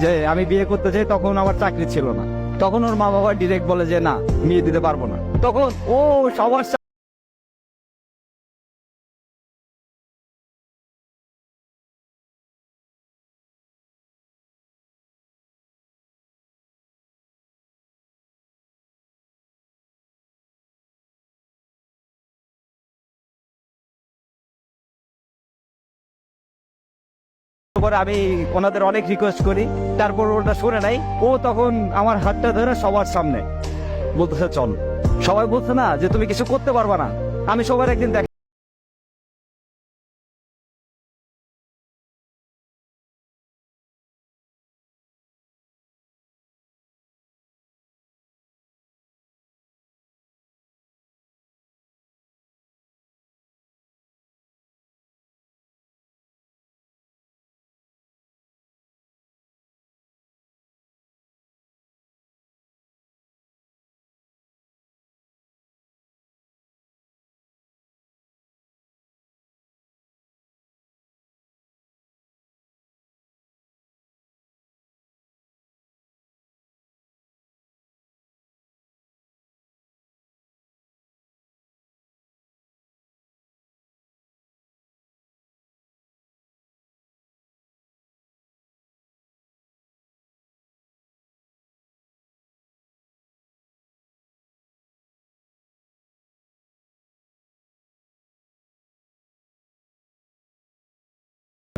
যে আমি বিয়ে করতে চাই, তখন আমার চাকরি ছিল না। তখন ওর মা বাবা ডিরেক্ট বলে যে, না, বিয়ে দিতে পারব না। তখন ও সবার সা- পরে আমি ওনাদের অনেক রিকোয়েস্ট করি, তারপর ওটা শুনে নাই ও তখন আমার হাতটা ধরে সবার সামনে বলতেছে, চল। সবাই বলছে, না, যে তুমি কিছু করতে পারবা না। আমি সবার একদিন দেখ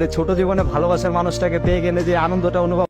ছোট জীবনে ভালোবাসার মানুষটাকে পেয়ে গেলে যে আনন্দটা অনুভব